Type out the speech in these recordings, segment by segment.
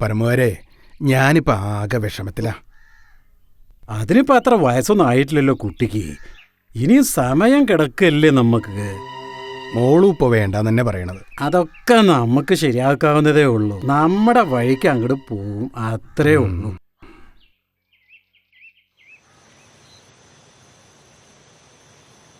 പരമവരെ ഞാനിപ്പോ ആകെ വിഷമത്തിലാ. അതിനിപ്പോ അത്ര വയസ്സൊന്നും ആയിട്ടില്ലല്ലോ കുട്ടിക്ക്. ഇനിയും സമയം കിടക്കല്ലേ നമുക്ക് മോളും ഇപ്പൊ വേണ്ടെന്ന് തന്നെ പറയണത്. അതൊക്കെ നമുക്ക് ശരിയാക്കാവുന്നതേ ഉള്ളൂ. നമ്മുടെ വഴിക്ക് അങ്ങോട്ട് പോവും അത്രേ ഉള്ളൂ.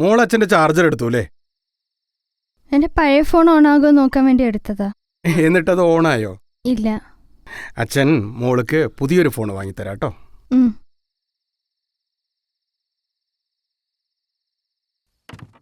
മോളച്ഛന്റെ ചാർജർ എടുത്തു അല്ലേ എന്റെ പഴയ ഫോൺ ഓൺ ആകുമോ നോക്കാൻ വേണ്ടി എടുത്തതാ. എന്നിട്ടത് ഓണായോ ഇല്ല. അച്ഛൻ മോൾക്ക് പുതിയൊരു ഫോൺ വാങ്ങിത്തരാട്ടോ ഉം.